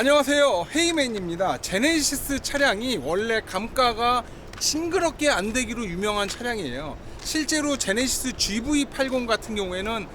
안녕하세요. 헤이맨입니다. 제네시스 차량이 원래 감가가 싱그럽게 안 되기로 유명한 차량이에요. 실제로 제네시스 GV80 같은 경우에는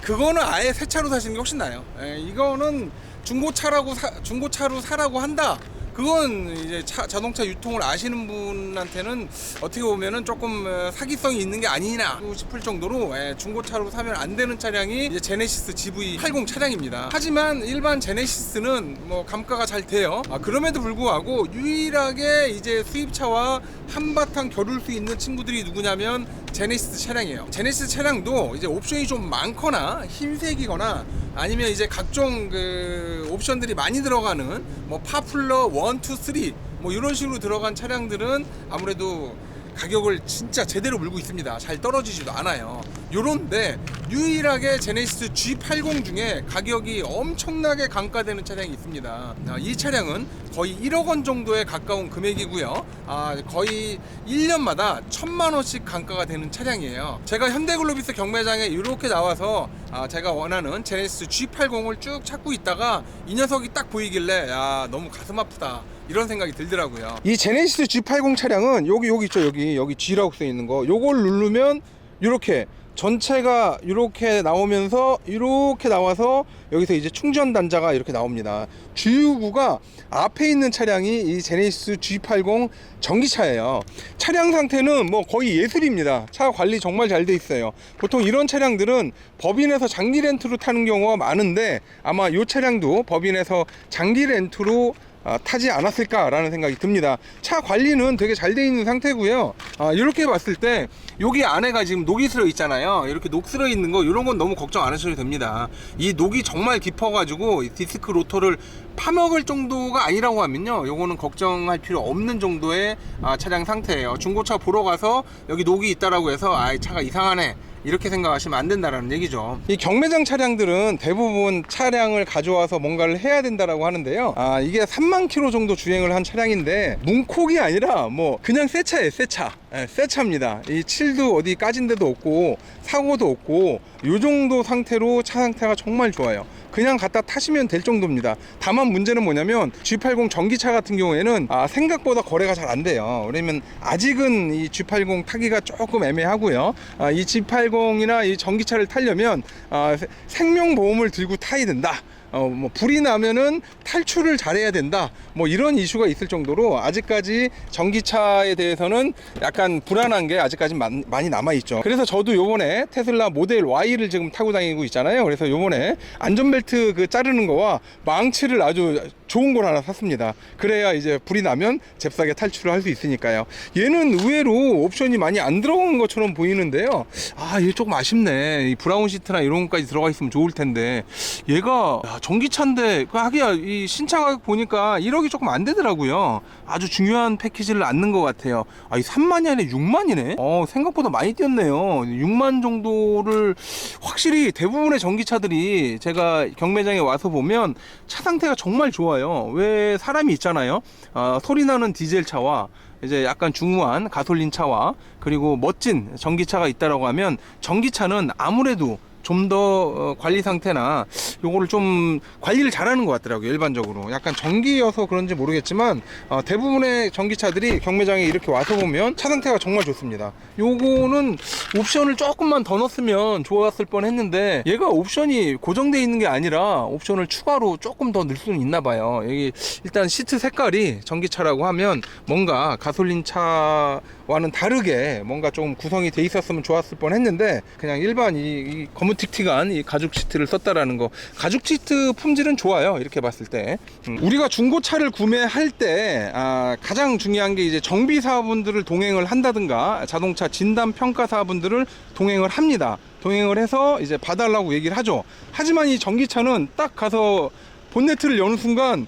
그거는 아예 새 차로 사시는 게 훨씬 나아요. 예, 이거는 중고차라고 사, 중고차로 사라고 한다 그건 이제 차, 자동차 유통을 아시는 분한테는 어떻게 보면은 조금 어, 사기성이 있는 게 아니나 싶을 정도로 예, 중고차로 사면 안 되는 차량이 이제 제네시스 GV80 차량입니다. 하지만 일반 제네시스는 뭐 감가가 잘 돼요. 아, 그럼에도 불구하고 유일하게 이제 수입차와 한바탕 겨룰 수 있는 친구들이 누구냐면 제네시스 차량이에요. 제네시스 차량도 이제 옵션이 좀 많거나 흰색이거나 아니면 이제 각종 그 옵션들이 많이 들어가는 뭐 파플러 1, 2, 3 뭐 이런 식으로 들어간 차량들은 아무래도 가격을 진짜 제대로 물고 있습니다. 잘 떨어지지도 않아요. 요런데 유일하게 제네시스 G80 중에 가격이 엄청나게 강가되는 차량이 있습니다. 아, 이 차량은 거의 1억 원 정도에 가까운 금액이고요. 아, 거의 1년마다 천만 원씩 강가가 되는 차량이에요. 제가 현대글로비스 경매장에 이렇게 나와서 아, 제가 원하는 제네시스 G80을 쭉 찾고 있다가 이 녀석이 딱 보이길래 야 너무 가슴 아프다. 이런 생각이 들더라고요. 이 제네시스 G80 차량은 여기 여기 있죠 여기 여기 G라고 써 있는 거. 요걸 누르면 이렇게 전체가 이렇게 나오면서 이렇게 나와서 여기서 이제 충전 단자가 이렇게 나옵니다. 주유구가 앞에 있는 차량이 이 제네시스 G80 전기차예요. 차량 상태는 뭐 거의 예술입니다. 차 관리 정말 잘 돼 있어요. 보통 이런 차량들은 법인에서 장기 렌트로 타는 경우가 많은데 아마 이 차량도 법인에서 장기 렌트로 아, 타지 않았을까라는 생각이 듭니다. 차 관리는 되게 잘 돼 있는 상태고요. 아, 이렇게 봤을 때 여기 안에가 지금 녹이 슬어 있잖아요. 이렇게 녹 슬어 있는 거 이런 건 너무 걱정 안 하셔도 됩니다. 이 녹이 정말 깊어가지고 이 디스크 로터를 파먹을 정도가 아니라고 하면요. 요거는 걱정할 필요 없는 정도의 아, 차량 상태예요. 중고차 보러 가서 여기 녹이 있다라고 해서 아, 이 차가 이상하네. 이렇게 생각하시면 안 된다라는 얘기죠. 이 경매장 차량들은 대부분 차량을 가져와서 뭔가를 해야 된다라고 하는데요. 아, 이게 3만 킬로 정도 주행을 한 차량인데 문콕이 아니라 뭐 그냥 새 차예요, 새 차. 예, 새 차입니다. 이 칠도 어디 까진 데도 없고 사고도 없고 요 정도 상태로 차 상태가 정말 좋아요. 그냥 갖다 타시면 될 정도입니다. 다만 문제는 뭐냐면 G80 전기차 같은 경우에는 아, 생각보다 거래가 잘 안 돼요. 그러면 아직은 이 G80 타기가 조금 애매하고요. 아, 이 G80이나 이 전기차를 타려면 아, 세- 생명보험을 들고 타야 된다. 어, 뭐 불이 나면은 탈출을 잘해야 된다. 뭐 이런 이슈가 있을 정도로 아직까지 전기차에 대해서는 약간 불안한 게 아직까지 많- 많이 남아 있죠. 그래서 저도 요번에 테슬라 모델 Y를 지금 타고 다니고 있잖아요. 그래서 요번에 안전벨트 그 자르는 거와 망치를 아주 좋은 걸 하나 샀습니다. 그래야 이제 불이 나면 잽싸게 탈출을 할 수 있으니까요. 얘는 의외로 옵션이 많이 안 들어간 것처럼 보이는데요. 아, 얘 조금 아쉽네. 이 브라운 시트나 이런 것까지 들어가 있으면 좋을 텐데. 얘가 야, 전기차인데 그 하기야 이 신차 가격 보니까 1억이 조금 안 되더라고요. 아주 중요한 패키지를 안는 것 같아요. 아, 이 3만이 아니라 6만이네. 어, 생각보다 많이 뛰었네요. 6만 정도를 확실히 대부분의 전기차들이 제가 경매장에 와서 보면 차 상태가 정말 좋아요. 왜 사람이 있잖아요. 어, 소리 나는 디젤 차와 이제 약간 중후한 가솔린 차와 그리고 멋진 전기차가 있다라고 하면 전기차는 아무래도 좀 더 관리 상태나 요거를 좀 관리를 잘하는 것 같더라고요 일반적으로. 약간 전기여서 그런지 모르겠지만 어, 대부분의 전기차들이 경매장에 이렇게 와서 보면 차 상태가 정말 좋습니다. 요거는 옵션을 조금만 더 넣었으면 좋았을 뻔 했는데 얘가 옵션이 고정되어 있는 게 아니라 옵션을 추가로 조금 더 넣을 수는 있나 봐요. 여기 일단 시트 색깔이 전기차라고 하면 뭔가 가솔린 차와는 다르게 뭔가 좀 구성이 돼 있었으면 좋았을 뻔 했는데 그냥 일반 이, 이 거무틱틱한 이 가죽 시트를 썼다라는 거. 가죽 시트 품질은 좋아요. 이렇게 봤을 때. 음, 우리가 중고차를 구매할 때 아, 가장 중요한 게 이제 정비 사분들을 동행을 한다든가 자동차 진단 평가 사분들을 동행을 합니다. 동행을 해서 이제 봐달라고 얘기를 하죠. 하지만 이 전기차는 딱 가서 본네트를 여는 순간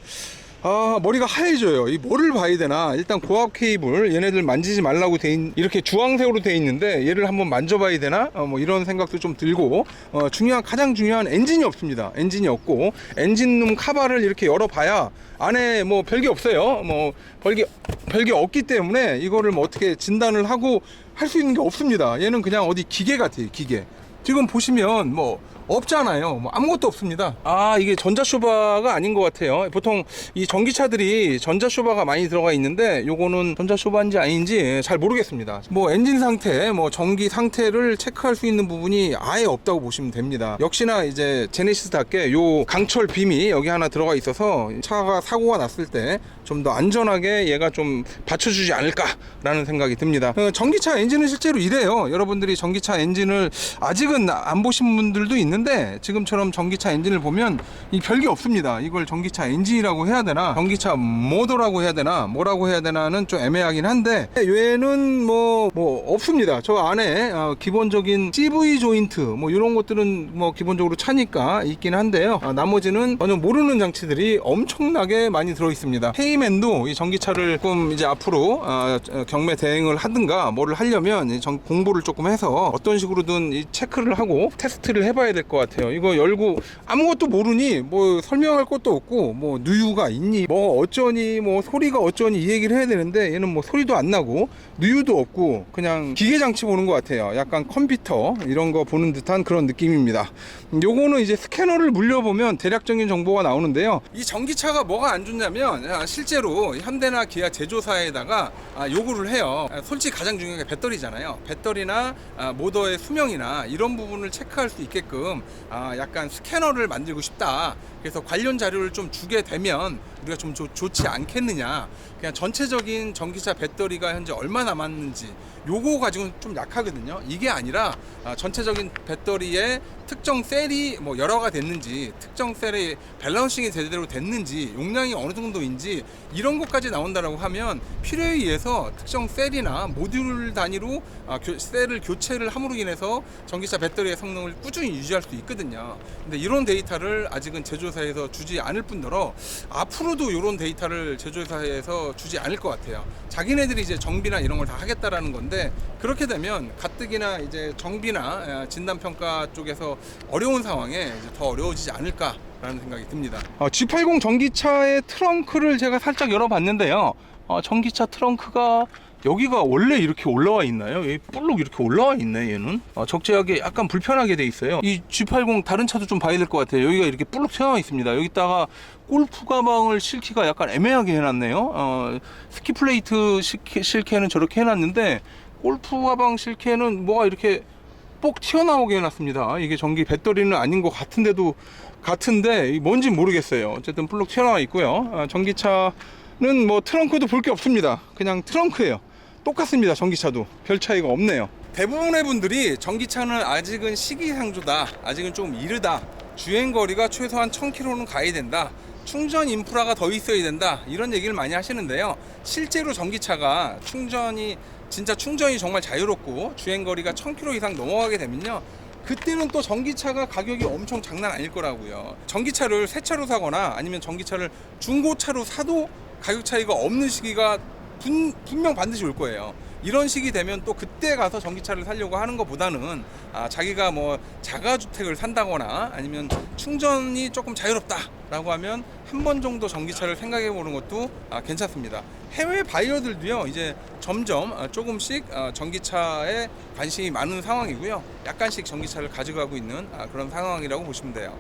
아 머리가 하얘져요. 이 뭐를 봐야 되나? 일단 고압 케이블 얘네들 만지지 말라고 돼 있, 이렇게 주황색으로 돼 있는데 얘를 한번 만져봐야 되나? 어, 뭐 이런 생각도 좀 들고 어, 중요한 가장 중요한 엔진이 없습니다. 엔진이 없고 엔진룸 카바를 이렇게 열어봐야 안에 뭐 별게 없어요. 뭐 별게 별게 없기 때문에 이거를 뭐 어떻게 진단을 하고 할 수 있는 게 없습니다 얘는 그냥 어디 기계 같아요 기계 지금 보시면 뭐 없잖아요. 뭐 아무것도 없습니다. 아 이게 전자쇼바가 아닌 것 같아요. 보통 이 전기차들이 전자쇼바가 많이 들어가 있는데 요거는 전자쇼바인지 아닌지 잘 모르겠습니다. 뭐 엔진 상태, 뭐 전기 상태를 체크할 수 있는 부분이 아예 없다고 보시면 됩니다. 역시나 이제 제네시스답게 요 강철 빔이 여기 하나 들어가 있어서 차가 사고가 났을 때 좀 더 안전하게 얘가 좀 받쳐주지 않을까라는 생각이 듭니다. 어, 전기차 엔진은 실제로 이래요. 여러분들이 전기차 엔진을 아직은 안 보신 분들도 있는데 지금처럼 전기차 엔진을 보면 이 별게 없습니다. 이걸 전기차 엔진이라고 해야 되나, 전기차 모터라고 해야 되나, 뭐라고 해야 되나는 좀 애매하긴 한데 얘는 뭐, 뭐 없습니다. 저 안에 어, 기본적인 CV 조인트 뭐 이런 것들은 뭐 기본적으로 차니까 있긴 한데요. 아, 나머지는 전혀 모르는 장치들이 엄청나게 많이 들어 있습니다. 헤이맨도 이 전기차를 조금 이제 앞으로 어, 어, 경매 대행을 하든가 뭐를 하려 면이 전- 공부를 조금 해서 어떤 식으로든 이 체크를 하고 테스트를 해봐야 될 것 같아요. 이거 열고 아무것도 모르니 뭐 설명할 것도 없고 뭐 누유가 있니 뭐 어쩌니 뭐 소리가 어쩌니 이 얘기를 해야 되는데 얘는 뭐 소리도 안 나고 누유도 없고 그냥 기계 장치 보는 것 같아요. 약간 컴퓨터 이런 거 보는 듯한 그런 느낌입니다. 요거는 이제 스캐너를 물려보면 대략적인 정보가 나오는데요. 이 전기차가 뭐가 안 좋냐면 아, 실제로 현대나 기아 제조사에다가 아, 요구를 해요. 아, 솔직히 가장 중요한 게 배터리잖아요. 배터리나 아, 모터의 수명이나 이런 부분을 체크할 수 있게끔 아, 약간 스캐너를 만들고 싶다. 그래서 관련 자료를 좀 주게 되면 우리가 좀 좋- 좋지 않겠느냐. 그냥 전체적인 전기차 배터리가 현재 얼마 남았는지 요거 가지고는 좀 약하거든요. 이게 아니라 아, 전체적인 배터리의 특정 셀이 뭐 여러가 됐는지 특정 셀의 밸런싱이 제대로 됐는지 용량이 어느 정도인지 이런 것까지 나온다라고 하면 필요에 의해서 특정 셀이나 모듈 단위로 아, 교- 셀을 교체를 함으로 인해서 전기차 배터리의 성능을 꾸준히 유지할 수 있거든요. 근데 이런 데이터를 아직은 제조사에서 주지 않을 뿐더러 앞으로도 이런 데이터를 제조사에서 주지 않을 것 같아요. 자기네들이 이제 정비나 이런 걸 다 하겠다라는 건데 그렇게 되면 가뜩이나 이제 정비나 아, 진단 평가 쪽에서 어려운 상황에 이제 더 어려워지지 않을까라는 생각이 듭니다. G80 전기차의 트렁크를 제가 살짝 열어봤는데요. 어, 전기차 트렁크가 여기가 원래 이렇게 올라와 있나요? 여기 볼록 이렇게 올라와 있네 얘는 어, 적재하게 약간 불편하게 돼 있어요 이 G80 다른 차도 좀 봐야 될 것 같아요 여기가 이렇게 볼록 튀어나와 있습니다 여기다가 골프 가방을 실기가 약간 애매하게 해놨네요 어, 스키 플레이트 실케, 실케는 저렇게 해놨는데 골프 가방 실케는 뭐가 이렇게 뽁 튀어나오게 해놨습니다. 이게 전기 배터리는 아닌 것 같은데도 같은데 이 뭔지 모르겠어요. 어쨌든 볼록 튀어나와 있고요. 아, 전기차는 뭐 트렁크도 볼 게 없습니다. 그냥 트렁크예요. 똑같습니다. 전기차도 별 차이가 없네요. 대부분의 분들이 전기차는 아직은 시기상조다. 아직은 좀 이르다. 주행 거리가 최소한 1000km는 가야 된다. 충전 인프라가 더 있어야 된다. 이런 얘기를 많이 하시는데요. 실제로 전기차가 충전이 진짜 충전이 정말 자유롭고 주행 거리가 1000km 이상 넘어가게 되면요. 그때는 또 전기차가 가격이 엄청 장난 아닐 거라고요. 전기차를 새 차로 사거나 아니면 전기차를 중고차로 사도 가격 차이가 없는 시기가 분, 분명 반드시 올 거예요. 이런 시기 되면 또 그때 가서 전기차를 사려고 하는 것보다는 아, 자기가 뭐 자가주택을 산다거나 아니면 충전이 조금 자유롭다라고 하면 한 번 정도 전기차를 생각해 보는 것도 아, 괜찮습니다. 해외 바이어들도요 이제 점점 아, 조금씩 아, 전기차에 관심이 많은 상황이고요. 약간씩 전기차를 가져가고 있는 아, 그런 상황이라고 보시면 돼요.